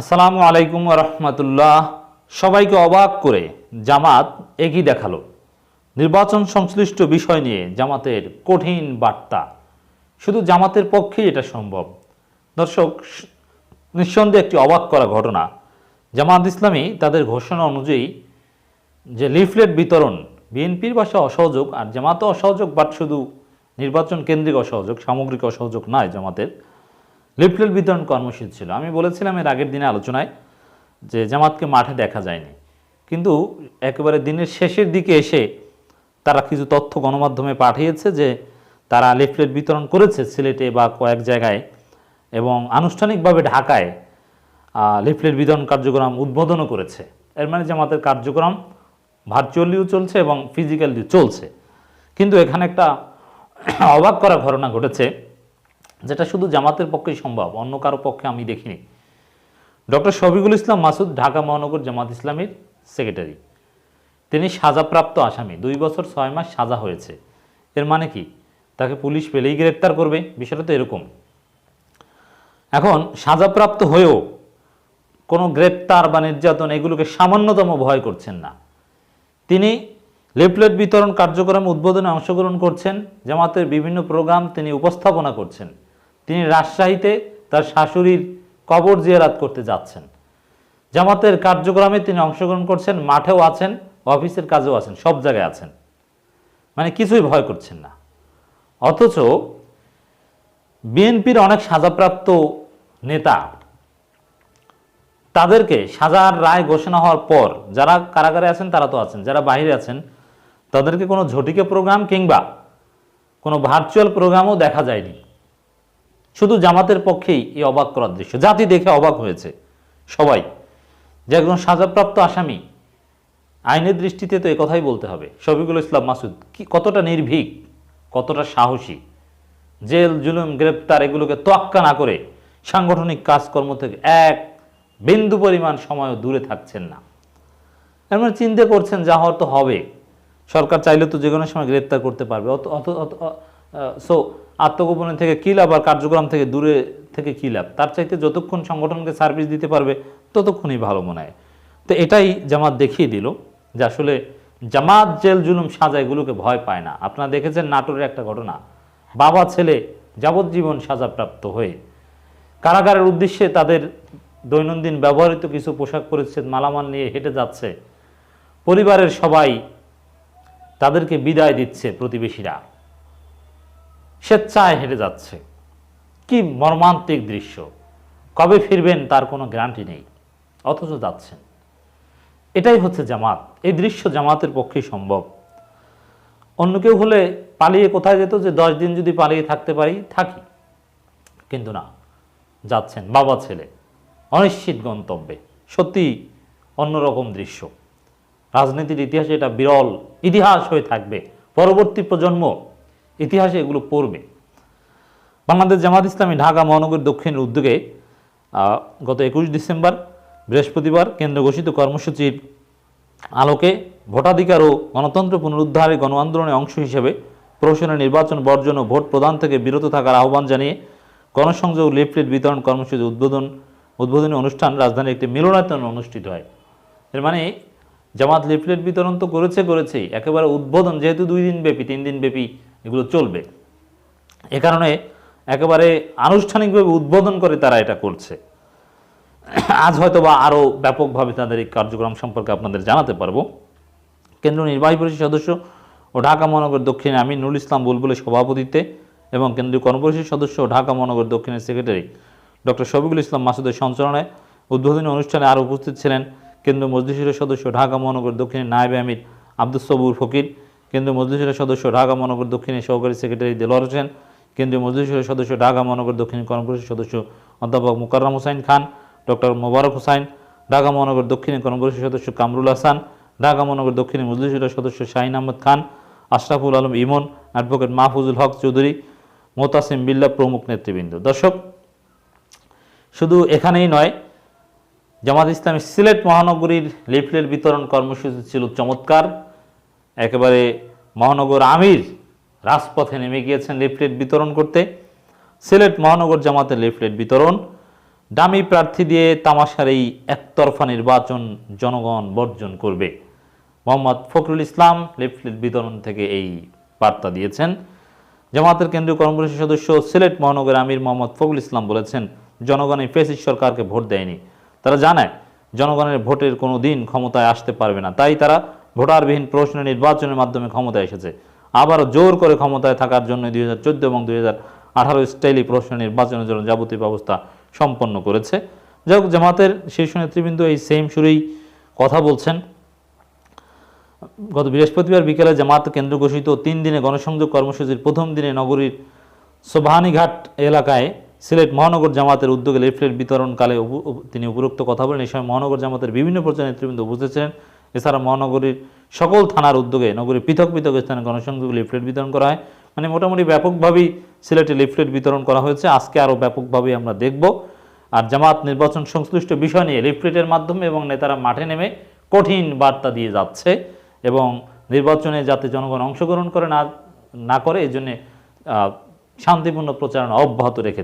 আসসালামু আলাইকুম রহমতুল্লাহ। সবাইকে অবাক করে জামাত একই দেখাল। নির্বাচন সংশ্লিষ্ট বিষয় নিয়ে জামাতের কঠিন বার্তা। শুধু জামাতের পক্ষেই এটা সম্ভব। দর্শক, নিঃসন্দেহে একটি অবাক করা ঘটনা। জামাত ইসলামী তাদের ঘোষণা অনুযায়ী যে লিফলেট বিতরণ বিএনপির বাসা অসহযোগ আর জামাতও অসহযোগ, বাট শুধু নির্বাচন কেন্দ্রিক অসহযোগ, সামগ্রিক অসহযোগ নয় জামাতের। লিফলেট বিতরণ কর্মসূচি ছিল। আমি বলেছিলাম এর আগের দিনে আলোচনায় যে জামাতকে মাঠে দেখা যায়নি। কিন্তু একেবারে দিনের শেষের দিকে এসে তারা কিছু তথ্য গণমাধ্যমে পাঠিয়েছে যে তারা লিফলেট বিতরণ করেছে সিলেটে বা কয়েক জায়গায় এবং আনুষ্ঠানিকভাবে ঢাকায় লিফলেট বিতরণ কার্যক্রম উদ্বোধনও করেছে। এর মানে জামাতের কার্যক্রম ভার্চুয়ালিও চলছে এবং ফিজিক্যালিও চলছে। কিন্তু এখানে একটা অবাক করা ঘটনা ঘটেছে। যেটা শুধু জামাতের পক্ষেই সম্ভব, অন্য কারও পক্ষে আমি দেখিনি। ডক্টর শফিকুল ইসলাম মাসুদ, ঢাকা মহানগর জামাত ইসলামীর সেক্রেটারি। তিনি সাজাপ্রাপ্ত আসামি, দুই বছর ছয় মাস সাজা হয়েছে। এর মানে কি? তাকে পুলিশ পেলেই গ্রেপ্তার করবে, বিষয়টা তো এরকম। এখন সাজাপ্রাপ্ত হয়েও কোনো গ্রেপ্তার বা নির্যাতন এগুলোকে সামান্যতম ভয় করছেন না। তিনি লিফলেট বিতরণ কার্যক্রমে উদ্বোধনে অংশগ্রহণ করছেন, জামাতের বিভিন্ন প্রোগ্রাম তিনি উপস্থাপনা করছেন। তিনি রাজশাহীতে তার শাশুড়ির কবর জিয়ারাত করতে যাচ্ছেন। জামাতের কার্যক্রমে তিনি অংশগ্রহণ করছেন, মাঠেও আছেন, অফিসের কাজেও আছেন, সব জায়গায় আছেন। মানে কিছুই ভয় করছেন না। অথচ বিএনপির অনেক সাজাপ্রাপ্ত নেতা, তাদেরকে সাজার রায় ঘোষণা হওয়ার পর যারা কারাগারে আছেন, তারা তো আছেন, যারা বাইরে আছেন, তাদেরকে কোনো ঝটিকে প্রোগ্রাম কিংবা কোনো ভার্চুয়াল প্রোগ্রামও দেখা যায়নি। শুধু জামাতের পক্ষেই এই অবাক করার দৃশ্য। জাতি দেখে অবাক হয়েছে সবাই। যে একজন সাজাপ্রাপ্ত আসামি, আইনের দৃষ্টিতে তো কথাই বলতে হবে। শফিকুল ইসলাম মাসুদ, কি কতটা নির্ভীক, কতটা সাহসী। জেল, জুলুম, গ্রেপ্তার এগুলোকে তোয়াক্কা না করে সাংগঠনিক কাজকর্ম থেকে এক বিন্দু পরিমাণ সময়ও দূরে থাকছেন না। এমন চিন্তা করছেন যা হওয়ার তো হবে। সরকার চাইলে তো যে কোনো সময় গ্রেপ্তার করতে পারবে। অত অত সো আত্মগোপনে থেকে কী লাভ আর কার্যক্রম থেকে দূরে থেকে কী লাভ? তার চাইতে যতক্ষণ সংগঠনকে সার্ভিস দিতে পারবে, ততক্ষণই ভালো মনে হয়। তো এটাই জামাত দেখিয়ে দিল যে আসলে জামাত জেল জুলুম সাজা এগুলোকে ভয় পায় না। আপনারা দেখেছেন নাটোরের একটা ঘটনা। বাবা, ছেলে যাবজ্জীবন সাজাপ্রাপ্ত হয়ে কারাগারের উদ্দেশ্যে তাদের দৈনন্দিন ব্যবহৃত কিছু পোশাক পরিচ্ছেদ মালামাল নিয়ে হেঁটে যাচ্ছে। পরিবারের সবাই তাদেরকে বিদায় দিচ্ছে প্রতিবেশীরা। স্বেচ্ছায় হেঁটে যাচ্ছে। কি মর্মান্তিক দৃশ্য। কবে ফিরবেন তার কোনো গ্যারান্টি নেই, অথচ যাচ্ছেন। এটাই হচ্ছে জামাত। এই দৃশ্য জামাতের পক্ষে সম্ভব। অন্য কেউ হলে পালিয়ে কোথায় যেত যে দশ দিন যদি পালিয়ে থাকতে পারি, থাকি। কিন্তু না, যাচ্ছেন বাবা ছেলে। অনিশ্চিত গন্তব্যে। সত্যি অন্যরকম দৃশ্য। রাজনীতির ইতিহাসে এটা বিরল ইতিহাস হয়ে থাকবে। পরবর্তী প্রজন্ম ইতিহাসে এগুলো পড়বে। বাংলাদেশ জামাত ইসলামী ঢাকা মহানগর দক্ষিণের উদ্যোগে গত একুশ ডিসেম্বর বৃহস্পতিবার কেন্দ্র ঘোষিত কর্মসূচির আলোকে ভোটাধিকার ও গণতন্ত্র পুনরুদ্ধারে গণ আন্দোলনের অংশ হিসেবে প্রহসনের নির্বাচন বর্জন ও ভোট প্রদান থেকে বিরত থাকার আহ্বান জানিয়ে গণসংযোগ লিফলেট বিতরণ কর্মসূচি উদ্বোধন, উদ্বোধনী অনুষ্ঠান রাজধানীর একটি মিলনায়তন অনুষ্ঠিত হয়। এর মানে জামাত লিফলেট বিতরণ তো করেছে করেছেই, একেবারে উদ্বোধন যেহেতু দুই দিন ব্যাপী তিন দিন ব্যাপী এগুলো চলবে। এ কারণে একেবারে আনুষ্ঠানিকভাবে উদ্বোধন করে তারা এটা করছে। আজ হয়তো বা আরও ব্যাপকভাবে তাদের এই কার্যক্রম সম্পর্কে আপনাদের জানাতে পারব। কেন্দ্রীয় নির্বাহী পরিষদ সদস্য ও ঢাকা মহানগর দক্ষিণে আমির নুরুল ইসলাম বুলবুলের সভাপতিত্বে এবং কেন্দ্রীয় কর্মপরিষদ সদস্য ও ঢাকা মহানগর দক্ষিণের সেক্রেটারি ডক্টর শফিকুল ইসলাম মাসুদের সঞ্চালনায় উদ্বোধনী অনুষ্ঠানে আরও উপস্থিত ছিলেন কেন্দ্রীয় মজলিসের সদস্য ঢাকা মহানগর দক্ষিণের নায়েব আমির আব্দুল সবুর ফকির কেন্দ্রীয় মজলিসের সদস্য ঢাকা মহানগর দক্ষিণের সহকারী সেক্রেটারি দেলোয়ার হোসেন, কেন্দ্রীয় মজলিসের সদস্য ঢাকা মহানগর দক্ষিণ কর্মপরিষদ সদস্য অধ্যাপক মুকাররম হোসাইন খান, ডক্টর মোবারক হোসাইন, ঢাকা মহানগর দক্ষিণে কর্মপরিষদ সদস্য কামরুল হাসান, ঢাকা মহানগর দক্ষিণে মজলিসের সদস্য শাহিন আহমদ খান, আশরাফুল আলম ইমন, অ্যাডভোকেট মাহফুজুল হক চৌধুরী, মোতাসিম বিল্লা প্রমুখ নেতৃবৃন্দ। দর্শক, শুধু এখানেই নয়, জামাত ইসলামী সিলেট মহানগরীর লিফলেট বিতরণ কর্মসূচি ছিল চমৎকার। একেবারে মহানগর আমির রাজপথে নেমে গিয়েছেন লিফলেট বিতরণ করতে। সিলেট মহানগর জামাতের লিফলেট বিতরণ। ডামি প্রার্থী দিয়ে তামাশার এই একতরফা নির্বাচন জনগণ বর্জন করবে। মোহাম্মদ ফখরুল ইসলাম লিফলেট বিতরণ থেকে এই বার্তা দিয়েছেন। জামাতের কেন্দ্রীয় কর্মসূচি সদস্য সিলেট মহানগর আমির মোহাম্মদ ফখরুল ইসলাম বলেছেন, জনগণ এই ফেসিস সরকারকে ভোট দেয়নি। তারা জানায়, জনগণের ভোটের কোনো দিন ক্ষমতায় আসতে পারবে না। তাই তারা ভোটারবিহীন প্রশ্ন নির্বাচনের মাধ্যমে ক্ষমতায় এসেছে। আবারও জোর করে ক্ষমতায় থাকার জন্য দুই হাজার চোদ্দ এবং দুই হাজার আঠারো স্টাইলি প্রশ্ন নির্বাচনের জন্য যাবতীয় ব্যবস্থা সম্পন্ন করেছে। যাই হোক, জামাতের শীর্ষ নেতৃবৃন্দ এই সেম সুরেই কথা বলছেন। গত বৃহস্পতিবার বিকেলে জামাত কেন্দ্র ঘোষিত তিন দিনে গণসংযোগ কর্মসূচির প্রথম দিনে নগরীর সোভানিঘাট এলাকায় সিলেট মহানগর জামাতের উদ্যোগে লিফলেট বিতরণকালে তিনি উপরোক্ত কথা বলেন। এই সময় মহানগর জামাতের বিভিন্ন পর্যায়ের নেতৃবৃন্দ উপস্থিত ছিলেন। এছাড়া মহানগরীর সকল থানার উদ্যোগে নগরীর পৃথক পৃথক স্থানে গণসংযোগ লিফলেট বিতরণ করা হয়। মানে মোটামুটি ব্যাপকভাবেই সিলেটে লিফলেট বিতরণ করা হয়েছে। আজকে আরও ব্যাপকভাবেই আমরা দেখব। আর জামাত নির্বাচন সংশ্লিষ্ট বিষয় নিয়ে লিফলেটের মাধ্যমে এবং নেতারা মাঠে নেমে কঠিন বার্তা দিয়ে যাচ্ছে এবং নির্বাচনে যাতে জনগণ অংশগ্রহণ করে না না করে এই জন্যে শান্তিপূর্ণ প্রচারণা অব্যাহত রেখেছে।